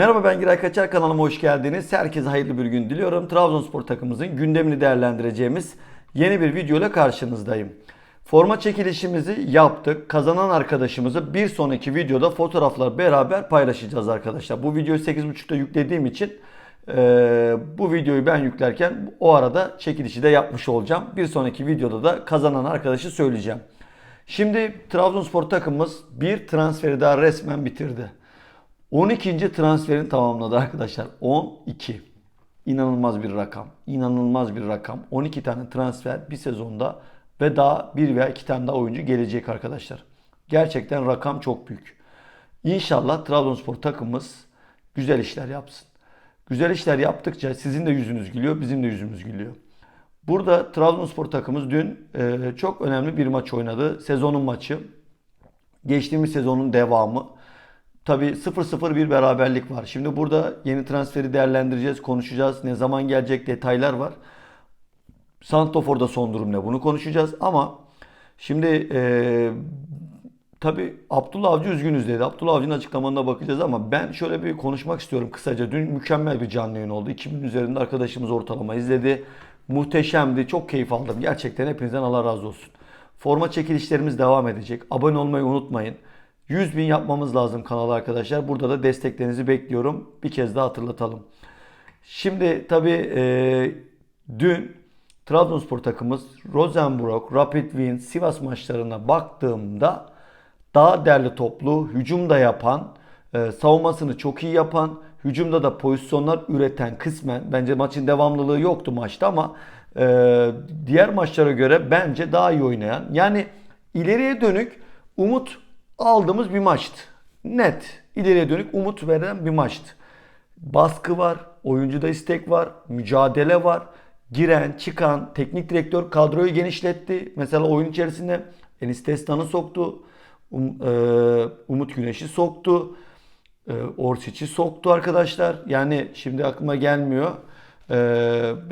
Merhaba ben Giray Kaçar kanalıma hoş geldiniz. Herkese hayırlı bir gün diliyorum. Trabzonspor takımımızın gündemini değerlendireceğimiz yeni bir video ile karşınızdayım. Forma çekilişimizi yaptık. Kazanan arkadaşımızı bir sonraki videoda fotoğraflar beraber paylaşacağız arkadaşlar. Bu videoyu 8.30'da yüklediğim için e, bu videoyu ben yüklerken o arada çekilişi de yapmış olacağım. Bir sonraki videoda da kazanan arkadaşı söyleyeceğim. Şimdi Trabzonspor takımımız bir transferi daha resmen bitirdi. 12. transferini tamamladı arkadaşlar. 12. İnanılmaz bir rakam. İnanılmaz bir rakam. 12 tane transfer bir sezonda ve daha bir veya iki tane daha oyuncu gelecek arkadaşlar. Gerçekten rakam çok büyük. İnşallah Trabzonspor takımımız güzel işler yapsın. Güzel işler yaptıkça sizin de yüzünüz gülüyor, bizim de yüzümüz gülüyor. Burada Trabzonspor takımımız dün e, çok önemli bir maç oynadı. Sezonun maçı. Geçtiğimiz sezonun devamı. Tabii 0-0 bir beraberlik var. Şimdi burada yeni transferi değerlendireceğiz, konuşacağız. Ne zaman gelecek detaylar var. Santofor'da son durum ne bunu konuşacağız. Ama şimdi e, tabii Abdullah Avcı üzgünüz dedi. Abdullah Avcı'nın açıklamalarına bakacağız ama ben şöyle bir konuşmak istiyorum kısaca. Dün mükemmel bir canlı yayın oldu. 2000 üzerinde arkadaşımız ortalama izledi. Muhteşemdi. Çok keyif aldım. Gerçekten hepinizden Allah razı olsun. Forma çekilişlerimiz devam edecek. Abone olmayı unutmayın. 100 bin yapmamız lazım kanala arkadaşlar. Burada da desteklerinizi bekliyorum. Bir kez daha hatırlatalım. Şimdi tabii e, dün Trabzonspor takımımız Rosenborg, Rapid Wien, Sivas maçlarına baktığımda daha derli toplu, hücum da yapan, e, savunmasını çok iyi yapan, hücumda da pozisyonlar üreten kısmen bence maçın devamlılığı yoktu maçta ama e, diğer maçlara göre bence daha iyi oynayan yani ileriye dönük umut aldığımız bir maçtı. Net ileriye dönük umut veren bir maçtı. Baskı var, oyuncuda istek var, mücadele var. Giren, çıkan, teknik direktör kadroyu genişletti. Mesela oyun içerisinde Enis Destan'ı soktu. Um- e, Umut Güneş'i soktu. E, Orsic'i soktu arkadaşlar. Yani şimdi aklıma gelmiyor. E,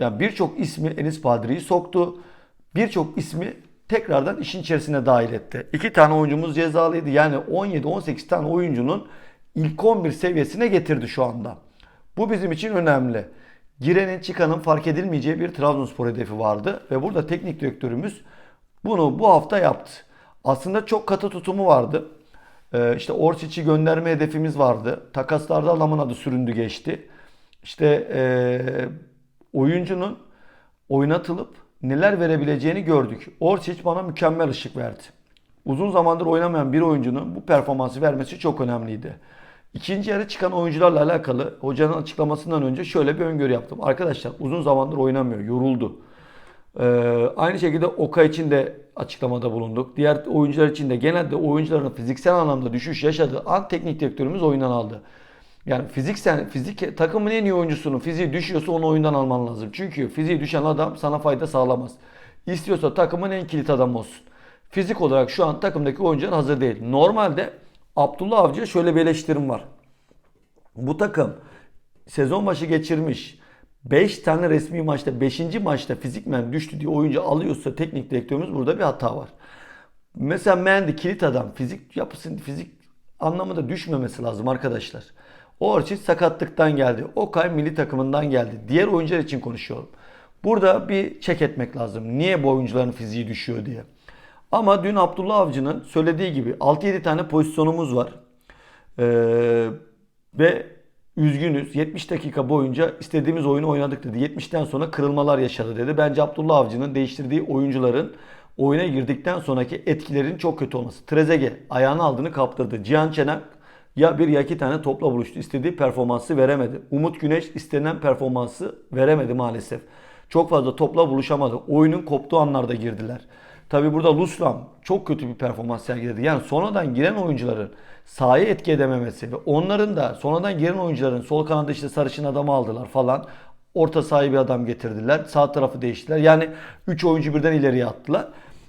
yani birçok ismi Enis Badri'yi soktu. Birçok ismi tekrardan işin içerisine dahil etti. İki tane oyuncumuz cezalıydı. Yani 17-18 tane oyuncunun ilk 11 seviyesine getirdi şu anda. Bu bizim için önemli. Girenin çıkanın fark edilmeyeceği bir Trabzonspor hedefi vardı. Ve burada teknik direktörümüz bunu bu hafta yaptı. Aslında çok katı tutumu vardı. Ee, işte Orsic'i gönderme hedefimiz vardı. Takaslarda adamın adı süründü geçti. İşte ee, oyuncunun oynatılıp neler verebileceğini gördük. Orsic bana mükemmel ışık verdi. Uzun zamandır oynamayan bir oyuncunun bu performansı vermesi çok önemliydi. İkinci yarı çıkan oyuncularla alakalı hocanın açıklamasından önce şöyle bir öngörü yaptım. Arkadaşlar uzun zamandır oynamıyor, yoruldu. Ee, aynı şekilde Oka için de açıklamada bulunduk. Diğer oyuncular için de genelde oyuncuların fiziksel anlamda düşüş yaşadığı an teknik direktörümüz oyundan aldı. Yani fiziksel fizik takımın en iyi oyuncusunun fiziği düşüyorsa onu oyundan alman lazım. Çünkü fiziği düşen adam sana fayda sağlamaz. İstiyorsa takımın en kilit adamı olsun. Fizik olarak şu an takımdaki oyuncular hazır değil. Normalde Abdullah Avcı'ya şöyle bir eleştirim var. Bu takım sezon başı geçirmiş 5 tane resmi maçta 5. maçta fizikmen düştü diye oyuncu alıyorsa teknik direktörümüz burada bir hata var. Mesela Mendy kilit adam fizik yapısının fizik anlamında düşmemesi lazım arkadaşlar. Orçin sakatlıktan geldi. Okay milli takımından geldi. Diğer oyuncular için konuşuyorum. Burada bir çek etmek lazım. Niye bu oyuncuların fiziği düşüyor diye. Ama dün Abdullah Avcı'nın söylediği gibi 6-7 tane pozisyonumuz var. Ee, ve üzgünüz 70 dakika boyunca istediğimiz oyunu oynadık dedi. 70'ten sonra kırılmalar yaşadı dedi. Bence Abdullah Avcı'nın değiştirdiği oyuncuların oyuna girdikten sonraki etkilerin çok kötü olması. Trezege ayağını aldığını kaptırdı. Cihan Çenak ya bir ya iki tane topla buluştu. İstediği performansı veremedi. Umut Güneş istenen performansı veremedi maalesef. Çok fazla topla buluşamadı. Oyunun koptuğu anlarda girdiler. Tabi burada Luslam çok kötü bir performans sergiledi. Yani sonradan giren oyuncuların sahaya etki edememesi ve onların da sonradan giren oyuncuların sol kanada işte sarışın adamı aldılar falan. Orta sahaya bir adam getirdiler. Sağ tarafı değiştiler. Yani 3 oyuncu birden ileriye attılar.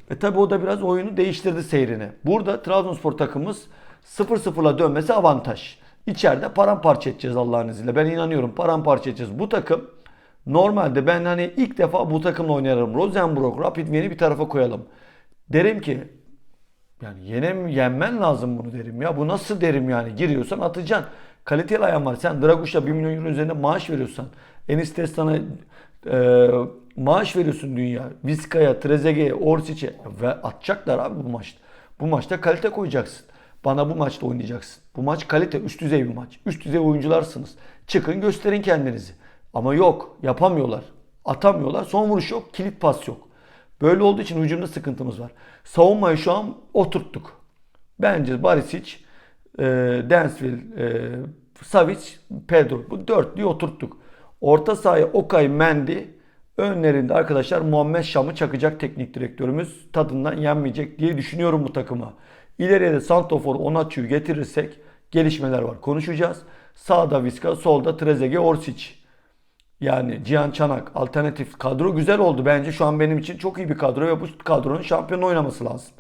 E tabi o da biraz oyunu değiştirdi seyrini. Burada Trabzonspor takımımız 0-0'la dönmesi avantaj. İçeride paramparça edeceğiz Allah'ın izniyle. Ben inanıyorum paramparça edeceğiz. Bu takım normalde ben hani ilk defa bu takımla oynarım. Rosenborg, Rapid Wien'i bir tarafa koyalım. Derim ki yani yenem, yenmen lazım bunu derim ya. Bu nasıl derim yani. Giriyorsan atacaksın. Kaliteli ayağın var. Sen Draguş'a 1 milyon euro üzerinde maaş veriyorsan, Enis Destan'a e, maaş veriyorsun dünya. Vizca'ya, Trezeguet'e, Orsic'e ve atacaklar abi bu maçta. Bu maçta kalite koyacaksın. Bana bu maçta oynayacaksın. Bu maç kalite, üst düzey bir maç. Üst düzey oyuncularsınız. Çıkın gösterin kendinizi. Ama yok, yapamıyorlar. Atamıyorlar. Son vuruş yok, kilit pas yok. Böyle olduğu için hücumda sıkıntımız var. Savunmayı şu an oturttuk. Bence Barisic, e, Densville, e, Savic, Pedro. Bu dörtlüyü oturttuk. Orta sahaya Okay, Mendy, önlerinde arkadaşlar Muhammed Şam'ı çakacak teknik direktörümüz. Tadından yenmeyecek diye düşünüyorum bu takıma. İleriye de Santofor, Onaçu'yu getirirsek gelişmeler var. Konuşacağız. Sağda Vizca, solda Trezeguet, Orsic. Yani Cihan Çanak alternatif kadro güzel oldu. Bence şu an benim için çok iyi bir kadro ve bu kadronun şampiyon oynaması lazım.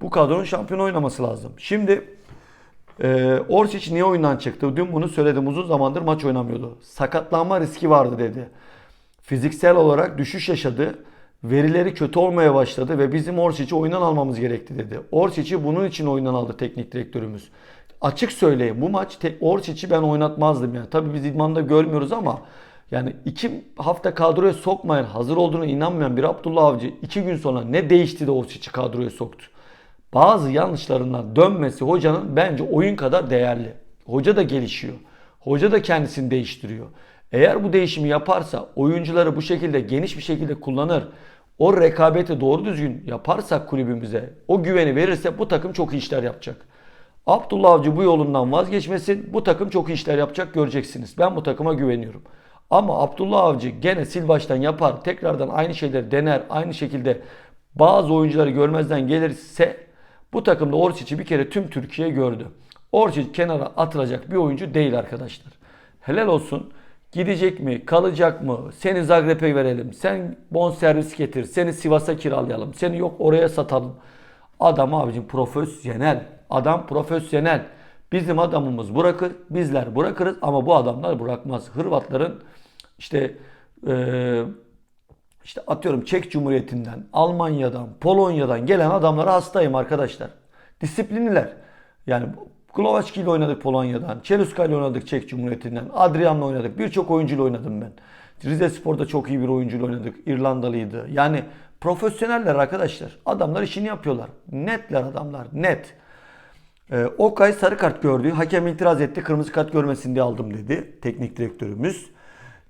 Bu kadronun şampiyon oynaması lazım. Şimdi e, Orsic niye oyundan çıktı? Dün bunu söyledim. Uzun zamandır maç oynamıyordu. Sakatlanma riski vardı dedi. Fiziksel olarak düşüş yaşadı. Verileri kötü olmaya başladı ve bizim Orsic'i oyundan almamız gerekti dedi. Orsic'i bunun için oyundan aldı teknik direktörümüz. Açık söyleyeyim bu maç Orsic'i ben oynatmazdım yani. Tabii biz idmanda görmüyoruz ama yani iki hafta kadroya sokmayan, hazır olduğuna inanmayan bir Abdullah Avcı iki gün sonra ne değişti de Orsic'i kadroya soktu. Bazı yanlışlarından dönmesi hocanın bence oyun kadar değerli. Hoca da gelişiyor. Hoca da kendisini değiştiriyor. Eğer bu değişimi yaparsa, oyuncuları bu şekilde geniş bir şekilde kullanır, o rekabeti doğru düzgün yaparsak kulübümüze, o güveni verirse bu takım çok iyi işler yapacak. Abdullah Avcı bu yolundan vazgeçmesin. Bu takım çok iyi işler yapacak göreceksiniz. Ben bu takıma güveniyorum. Ama Abdullah Avcı gene sil baştan yapar. Tekrardan aynı şeyleri dener. Aynı şekilde bazı oyuncuları görmezden gelirse bu takımda Orsic'i bir kere tüm Türkiye gördü. Orsic kenara atılacak bir oyuncu değil arkadaşlar. Helal olsun. Gidecek mi? Kalacak mı? Seni Zagreb'e verelim. Sen bonservis getir. Seni Sivas'a kiralayalım. Seni yok oraya satalım. Adam abicim profesyonel. Adam profesyonel. Bizim adamımız bırakır. Bizler bırakırız ama bu adamlar bırakmaz. Hırvatların işte eee işte atıyorum Çek Cumhuriyeti'nden, Almanya'dan, Polonya'dan gelen adamlara hastayım arkadaşlar. Disiplinliler. Yani Glovaçki ile oynadık Polonya'dan, Çeluska ile oynadık Çek Cumhuriyeti'nden, Adrian'la oynadık. Birçok oyuncuyla oynadım ben. Rize Spor'da çok iyi bir oyuncuyla oynadık. İrlandalıydı. Yani profesyoneller arkadaşlar. Adamlar işini yapıyorlar. Netler adamlar. Net. Ee, Okay sarı kart gördü. Hakem itiraz etti. Kırmızı kart görmesin diye aldım dedi teknik direktörümüz.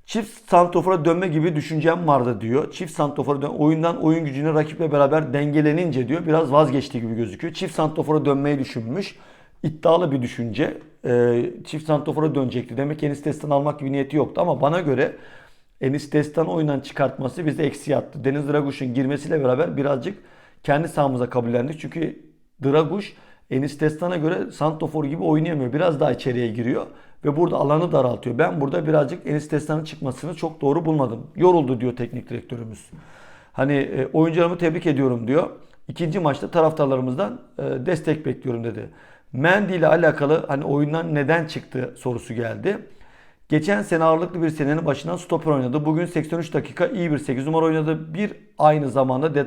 Çift santrofora dönme gibi düşüncem vardı diyor. Çift santrofora dön oyundan oyun gücünü rakiple beraber dengelenince diyor biraz vazgeçti gibi gözüküyor. Çift santrofora dönmeyi düşünmüş. İddialı bir düşünce. Ee, çift santrofora dönecekti. Demek ki Enis Destan almak gibi niyeti yoktu ama bana göre Enis Destan oyundan çıkartması bize eksi attı. Deniz Draguş'un girmesiyle beraber birazcık kendi sahamıza kabullendik. Çünkü Draguş Enis Destan'a göre santrofor gibi oynayamıyor. Biraz daha içeriye giriyor ve burada alanı daraltıyor. Ben burada birazcık Enis Destan'ın çıkmasını çok doğru bulmadım. Yoruldu diyor teknik direktörümüz. Hani e, oyuncularımı tebrik ediyorum diyor. İkinci maçta taraftarlarımızdan e, destek bekliyorum dedi. Mendy ile alakalı hani oyundan neden çıktı sorusu geldi. Geçen sene ağırlıklı bir senenin başından stoper oynadı. Bugün 83 dakika iyi bir 8 numara oynadı. Bir aynı zamanda de,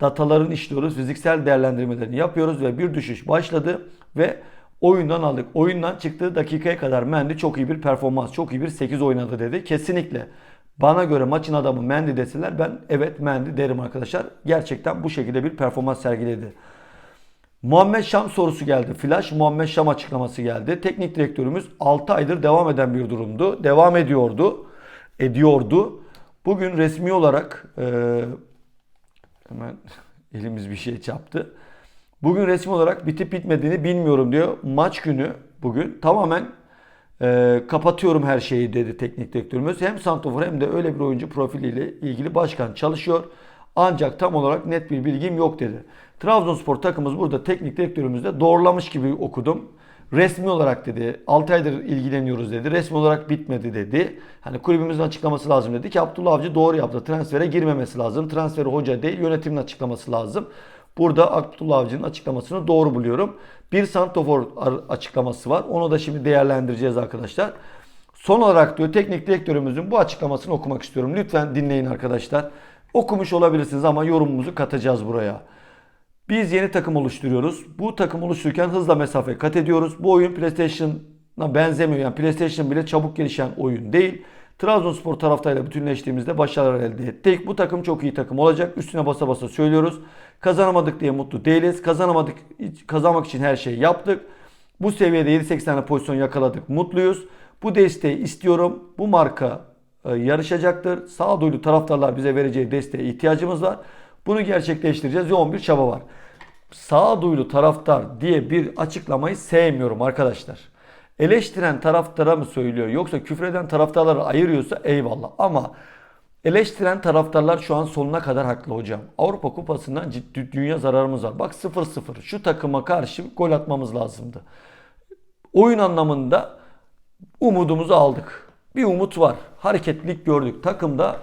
dataların işliyoruz. Fiziksel değerlendirmelerini yapıyoruz ve bir düşüş başladı ve oyundan aldık. Oyundan çıktığı dakikaya kadar Mendy çok iyi bir performans, çok iyi bir 8 oynadı dedi. Kesinlikle. Bana göre maçın adamı Mendy deseler ben evet Mendy derim arkadaşlar. Gerçekten bu şekilde bir performans sergiledi. Muhammed Şam sorusu geldi. Flash Muhammed Şam açıklaması geldi. Teknik direktörümüz 6 aydır devam eden bir durumdu. Devam ediyordu. Ediyordu. Bugün resmi olarak e, hemen elimiz bir şey çarptı. Bugün resmi olarak bitip bitmediğini bilmiyorum diyor. Maç günü bugün tamamen e, kapatıyorum her şeyi dedi teknik direktörümüz. Hem Santofor hem de öyle bir oyuncu profiliyle ilgili başkan çalışıyor. Ancak tam olarak net bir bilgim yok dedi. Trabzonspor takımımız burada teknik direktörümüzle doğrulamış gibi okudum. Resmi olarak dedi 6 aydır ilgileniyoruz dedi. Resmi olarak bitmedi dedi. Hani kulübümüzün açıklaması lazım dedi ki Abdullah Avcı doğru yaptı. Transfere girmemesi lazım. Transferi hoca değil yönetimin açıklaması lazım. Burada Abdullah Avcı'nın açıklamasını doğru buluyorum. Bir santofor açıklaması var. Onu da şimdi değerlendireceğiz arkadaşlar. Son olarak diyor teknik direktörümüzün bu açıklamasını okumak istiyorum. Lütfen dinleyin arkadaşlar. Okumuş olabilirsiniz ama yorumumuzu katacağız buraya. Biz yeni takım oluşturuyoruz. Bu takım oluştururken hızla mesafe kat ediyoruz. Bu oyun PlayStation benzemiyor. Yani PlayStation bile çabuk gelişen oyun değil. Trabzonspor taraftarıyla bütünleştiğimizde başarılar elde ettik. Bu takım çok iyi takım olacak. Üstüne basa basa söylüyoruz. Kazanamadık diye mutlu değiliz. Kazanamadık, kazanmak için her şeyi yaptık. Bu seviyede 7-8 tane pozisyon yakaladık. Mutluyuz. Bu desteği istiyorum. Bu marka yarışacaktır. Sağduyulu taraftarlar bize vereceği desteğe ihtiyacımız var. Bunu gerçekleştireceğiz. Yoğun bir çaba var. Sağduyulu taraftar diye bir açıklamayı sevmiyorum arkadaşlar. Eleştiren taraftara mı söylüyor yoksa küfreden taraftarları ayırıyorsa eyvallah. Ama eleştiren taraftarlar şu an sonuna kadar haklı hocam. Avrupa Kupası'ndan ciddi dünya zararımız var. Bak 0-0 şu takıma karşı gol atmamız lazımdı. Oyun anlamında umudumuzu aldık. Bir umut var. Hareketlilik gördük. Takımda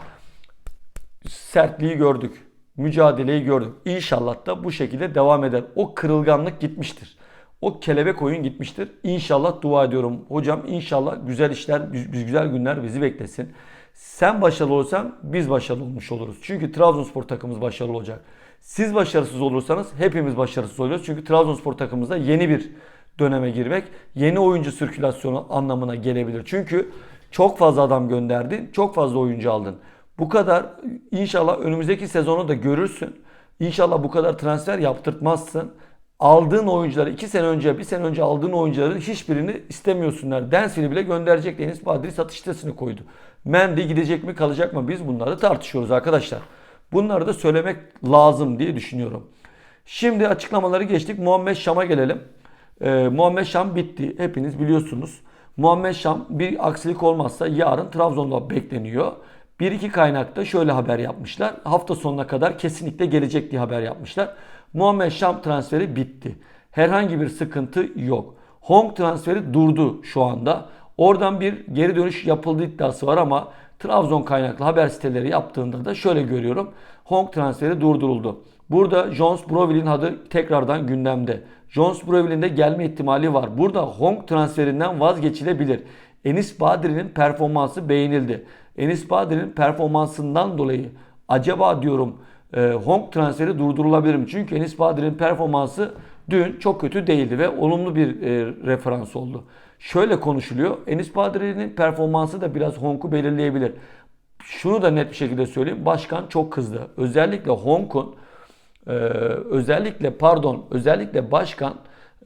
sertliği gördük. Mücadeleyi gördük. İnşallah da bu şekilde devam eder. O kırılganlık gitmiştir. O kelebek oyun gitmiştir. İnşallah dua ediyorum. Hocam inşallah güzel işler, güzel günler bizi beklesin. Sen başarılı olursan biz başarılı olmuş oluruz. Çünkü Trabzonspor takımımız başarılı olacak. Siz başarısız olursanız hepimiz başarısız oluyoruz. Çünkü Trabzonspor takımımızda yeni bir döneme girmek, yeni oyuncu sirkülasyonu anlamına gelebilir. Çünkü çok fazla adam gönderdin, çok fazla oyuncu aldın. Bu kadar inşallah önümüzdeki sezonu da görürsün. İnşallah bu kadar transfer yaptırtmazsın. Aldığın oyuncuları 2 sene önce, 1 sene önce aldığın oyuncuların hiçbirini istemiyorsunlar. Densville'i bile gönderecek Deniz Badri satış sitesini koydu. Mendy gidecek mi kalacak mı biz bunları tartışıyoruz arkadaşlar. Bunları da söylemek lazım diye düşünüyorum. Şimdi açıklamaları geçtik. Muhammed Şam'a gelelim. Ee, Muhammed Şam bitti. Hepiniz biliyorsunuz. Muhammed Şam bir aksilik olmazsa yarın Trabzon'da bekleniyor. Bir iki kaynakta şöyle haber yapmışlar. Hafta sonuna kadar kesinlikle gelecek diye haber yapmışlar. Muhammed Şam transferi bitti. Herhangi bir sıkıntı yok. Hong transferi durdu şu anda. Oradan bir geri dönüş yapıldığı iddiası var ama Trabzon kaynaklı haber siteleri yaptığında da şöyle görüyorum. Hong transferi durduruldu. Burada Jones Broville'in adı tekrardan gündemde. Jones Broville'in de gelme ihtimali var. Burada Hong transferinden vazgeçilebilir. Enis Badri'nin performansı beğenildi. Enis Badri'nin performansından dolayı acaba diyorum e, Hong transferi durdurulabilir mi? Çünkü Enis Badri'nin performansı dün çok kötü değildi ve olumlu bir e, referans oldu. Şöyle konuşuluyor. Enis Badri'nin performansı da biraz Hong'u belirleyebilir. Şunu da net bir şekilde söyleyeyim. Başkan çok kızdı. Özellikle Hong'un e, özellikle pardon özellikle başkan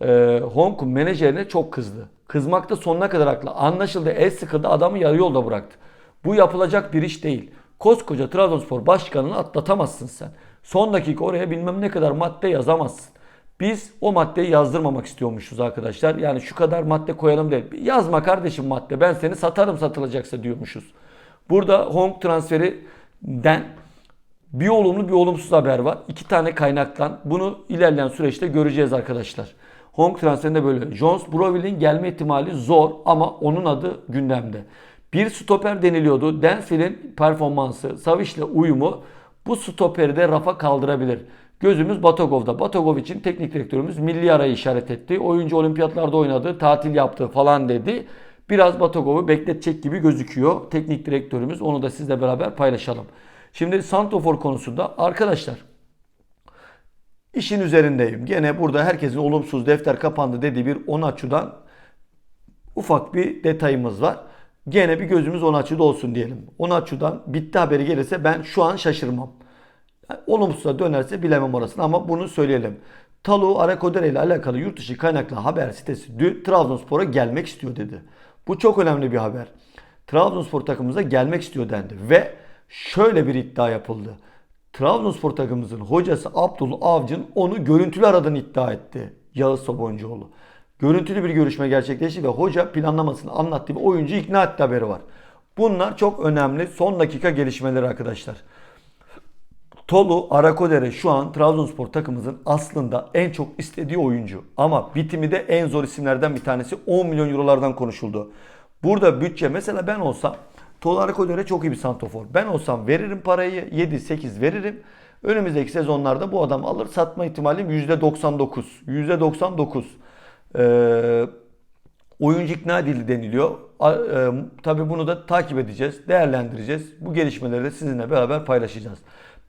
e, Hong'un menajerine çok kızdı. Kızmakta sonuna kadar haklı. Anlaşıldı. El sıkıldı. Adamı yarı yolda bıraktı. Bu yapılacak bir iş değil. Koskoca Trabzonspor başkanını atlatamazsın sen. Son dakika oraya bilmem ne kadar madde yazamazsın. Biz o maddeyi yazdırmamak istiyormuşuz arkadaşlar. Yani şu kadar madde koyalım değil. Yazma kardeşim madde. Ben seni satarım satılacaksa diyormuşuz. Burada Hong transferinden bir olumlu bir olumsuz haber var. İki tane kaynaktan. Bunu ilerleyen süreçte göreceğiz arkadaşlar. Hong transferinde böyle. Jones Broville'in gelme ihtimali zor ama onun adı gündemde. Bir stoper deniliyordu. Densel'in performansı, Savic'le uyumu bu stoperi de rafa kaldırabilir. Gözümüz Batagov'da. Batagov için teknik direktörümüz milli arayı işaret etti. Oyuncu olimpiyatlarda oynadı, tatil yaptı falan dedi. Biraz Batagov'u bekletecek gibi gözüküyor. Teknik direktörümüz onu da sizle beraber paylaşalım. Şimdi Santofor konusunda arkadaşlar işin üzerindeyim. Gene burada herkesin olumsuz defter kapandı dediği bir Onaçu'dan ufak bir detayımız var. Gene bir gözümüz Onaçu'da olsun diyelim. Onaçu'dan bitti haberi gelirse ben şu an şaşırmam. Yani olumsuza dönerse bilemem orasını ama bunu söyleyelim. Talu Arakodere ile alakalı yurt dışı kaynaklı haber sitesi dün Trabzonspor'a gelmek istiyor dedi. Bu çok önemli bir haber. Trabzonspor takımımıza gelmek istiyor dendi ve şöyle bir iddia yapıldı. Trabzonspor takımımızın hocası Abdullah Avcı'nın onu görüntülü aradığını iddia etti Yağız Soboncuoğlu. Görüntülü bir görüşme gerçekleşti ve hoca planlamasını anlattı ve oyuncu ikna etti haberi var. Bunlar çok önemli son dakika gelişmeleri arkadaşlar. Tolu Arakodere şu an Trabzonspor takımımızın aslında en çok istediği oyuncu. Ama bitimi de en zor isimlerden bir tanesi 10 milyon eurolardan konuşuldu. Burada bütçe mesela ben olsam Tolu Arakodere çok iyi bir santofor. Ben olsam veririm parayı 7-8 veririm. Önümüzdeki sezonlarda bu adam alır satma ihtimalim %99. %99. Ee, oyuncu ikna edildi deniliyor. E, tabii bunu da takip edeceğiz, değerlendireceğiz. Bu gelişmeleri de sizinle beraber paylaşacağız.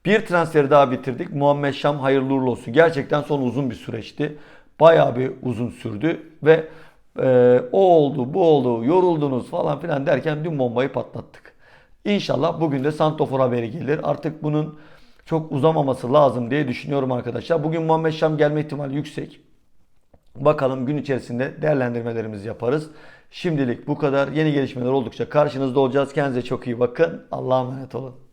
Bir transferi daha bitirdik. Muhammed Şam hayırlı uğurlu olsun. Gerçekten son uzun bir süreçti. Bayağı bir uzun sürdü ve Ee, o oldu, bu oldu, yoruldunuz falan filan derken dün bombayı patlattık. İnşallah bugün de Santofor haberi gelir. Artık bunun çok uzamaması lazım diye düşünüyorum arkadaşlar. Bugün Muhammed Şam gelme ihtimali yüksek. Bakalım gün içerisinde değerlendirmelerimizi yaparız. Şimdilik bu kadar. Yeni gelişmeler oldukça karşınızda olacağız. Kendinize çok iyi bakın. Allah'a emanet olun.